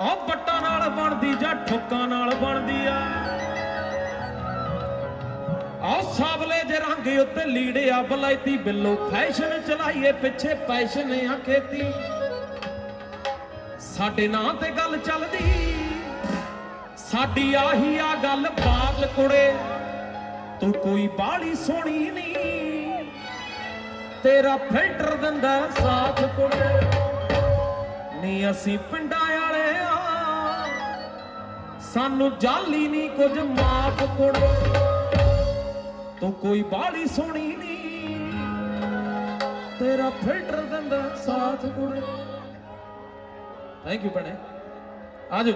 ਆ ਬੱਟਾਂ ਨਾਲ ਬਣਦੀ ਜਾਂ ਠੁੱਕਾਂ ਨਾਲ ਬਣਦੀ ਆ? ਆ ਸਾਵਲੇ ਜੇ ਰੰਗ ਉੱਤੇ ਲੀੜੇ ਆ ਬਿੱਲੋ, ਫੈਸ਼ਨ ਚਲਾਈਏ ਪਿੱਛੇ ਪੈਸ਼ਨ ਆ ਖੇਤੀ। ਸਾਡੇ ਨਾਂ ਤੇ ਗੱਲ ਚੱਲਦੀ, ਸਾਡੀ ਆਹੀ ਆ ਗੱਲ ਬਾਤ ਕੁੜੇ। ਤੂੰ ਕੋਈ ਬਾਲੀ ਸੋਹਣੀ ਨਹੀਂ, ਤੇਰਾ ਫਿਲਟਰ ਦਿੰਦਾ ਸਾਥ ਕੁੜੇ। ਨੀ ਅਸੀਂ ਪਿੰਡਾਂ ਸਾਨੂੰ ਜਾਲੀ ਨਹੀਂ ਕੁਝ ਮਾਫ ਕੁੜੇ। ਤੂੰ ਕੋਈ ਬਾਲੀ ਸੋਹਣੀ ਨਹੀਂ ਤੇਰਾ ਫਿਲਟਰ ਦਿੰਦਾ ਸਾਥ ਕੁੜੇ। ਥੈਂਕ ਯੂ ਭੈਣੇ। ਆਜੋ।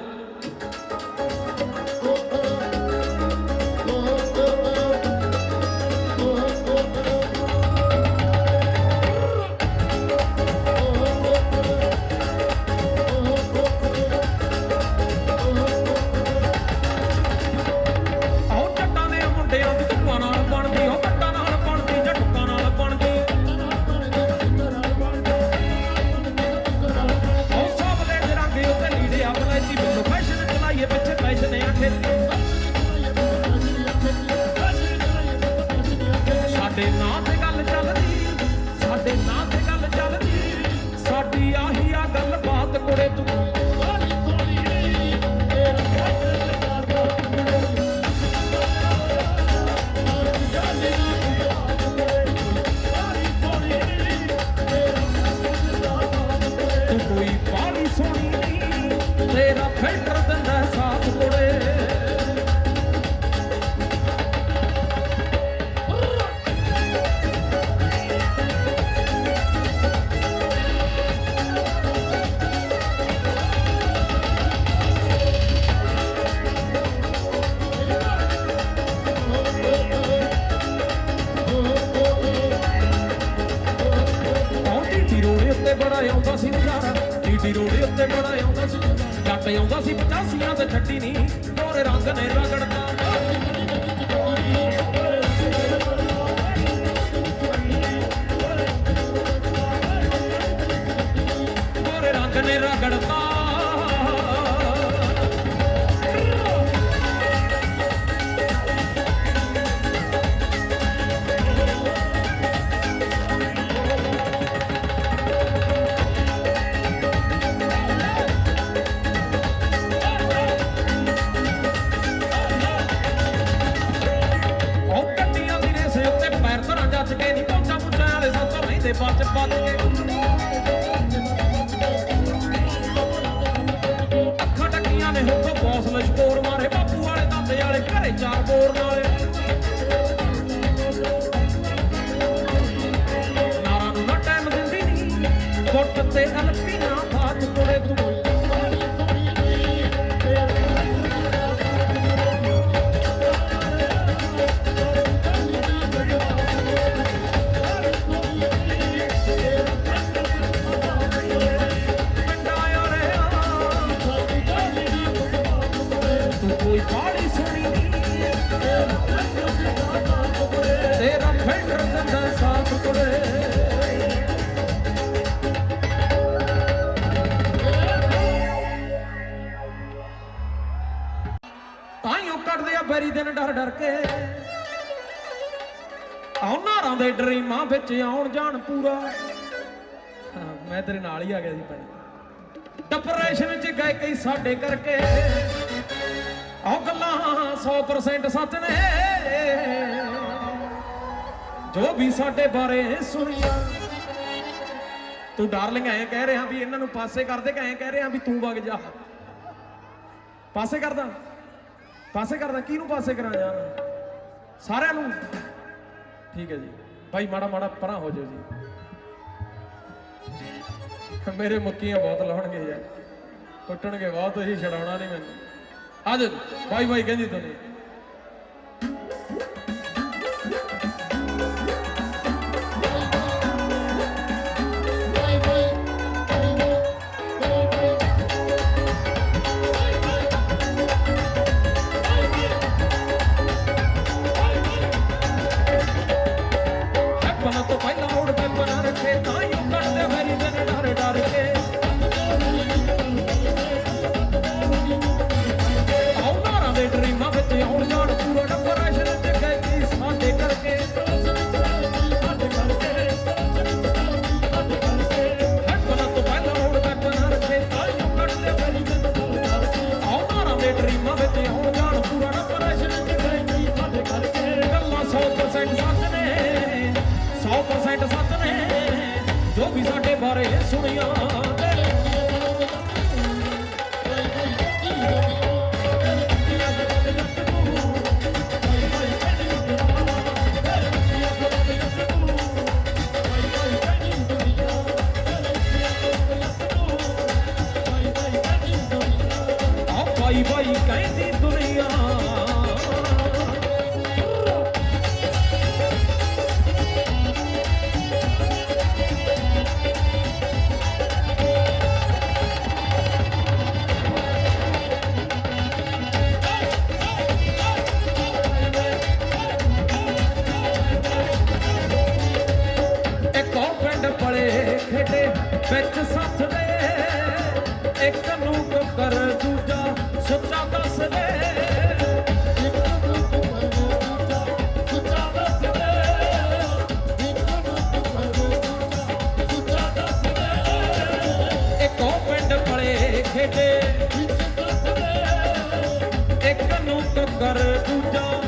ਸਾਡੇ ਨਾਂ ਤੇ ਗੱਲ ਚੱਲਦੀ, ਸਾਡੇ ਨਾਂ ਤੇ ਗੱਲ ਚੱਲਦੀ। ਸਾਡੀ ਆਹੀ ਆ ਗੱਲ ਬਾਤ ਕੁੜੇ ਤੂੰ। ਤੂੰ ਕੋਈ ਬਾਲੀ ਸੋਹਣੀ ਤੇਰਾ ਫਿਲਟਰ ਦਿੰਦਾ ਬੜਾ ਆਉਂਦਾ ਸੀ ਨਜ਼ਾਰਾ। ਟੀ ਰੋੜੇ ਉੱਤੇ ਬੜਾ ਆਉਂਦਾ ਸੀ ਜੱਟ ਆਉਂਦਾ ਸੀ 85ਾਂ ਤੇ ਛੱਡੀ ਨਹੀਂ ਗੋਰੇ ਰੰਗ ਨੇ ਰਗੜਦਾ ਗੋਰੇ ਰੰਗ ਨੇ ਰਗੜਦਾ ਕੋਈ ਬਾੜੀ ਸੁਣੀ ਨਹੀਂ ਤੇਰਾ ਫਿਲਟਰ ਦਿੰਦਾ ਸਾਥ ਕੁੜੇ ਕੱਢਦੇ ਆ ਬੈਰੀ ਦਿਨ ਡਰ ਡਰ ਕੇ। ਆਉਣਾਰਾਂ ਦੇ ਡਰੀਮਾਂ ਵਿੱਚ ਆਉਣ ਜਾਣ ਪੂਰਾ। ਮੈਂ ਤੇਰੇ ਨਾਲ ਹੀ ਆ ਗਿਆ ਸੀ ਭੈਣੇ ਡਿਪਰੈਸ਼ਨ ਵਿੱਚ ਗਏ ਕਈ ਸਾਡੇ ਕਰਕੇ। ਉਹ ਗੱਲਾਂ 100% ਸੱਚ ਨੇ। ਜੋ ਵੀ ਸਾਡੇ ਬਾਰੇ ਸੁਣੀਆਂ। ਤੂੰ ਡਾਰਲਿੰਗ ਐਂ ਕਹਿ ਰਿਹਾ ਵੀ ਇਹਨਾਂ ਨੂੰ ਪਾਸੇ ਕਰਦੇ ਕਿ ਐਂ ਕਹਿ ਰਿਹਾ ਵੀ ਤੂੰ ਵਗ ਜਾ। ਪਾਸੇ ਕਰਦਾ। ਪਾਸੇ ਕਰਦਾ। ਕਿਹਨੂੰ ਪਾਸੇ ਕਰਾਂ ਯਾਰ ਸਾਰਿਆਂ ਨੂੰ। ਠੀਕ ਹੈ ਜੀ। ਭਾਈ ਮਾੜਾ ਮਾੜਾ ਪਰਾਂ ਹੋ ਜਾਓ ਜੀ। ਮੇਰੇ ਮੁੱਕੀਆਂ ਬਹੁਤ ਲਾਉਣਗੇ ਯਾਰ। ਕੁੱਟਣਗੇ ਬਹੁਤ ਹੀ ਛਡਾਉਣਾ ਨਹੀਂ ਮੈਨੂੰ। ਅੱਜ ਬਾਈ ਬਾਈ ਕਹਿੰਦੀ ਤੁਹਾਨੂੰ ਬਨ ਤੋਂ ਪਹਿਲਾਂ ਉੜ ਕੇ ਬਨ bye bye ਤੋਂ ਟੱਕਰ ਦੂਜਾ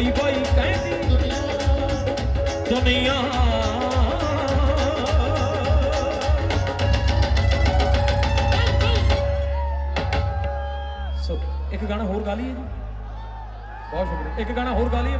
ਬਾਈ ਬਾਈ ਕਹਿੰਦੀ ਦੁਨੀਆ। ਸੋ ਇੱਕ ਗਾਣਾ ਹੋਰ ਗਾ ਲਈਏ ਜੀ। ਬਹੁਤ ਸ਼ੁਕਰੀਆ। ਇੱਕ ਗਾਣਾ ਹੋਰ ਗਾ ਲਈਏ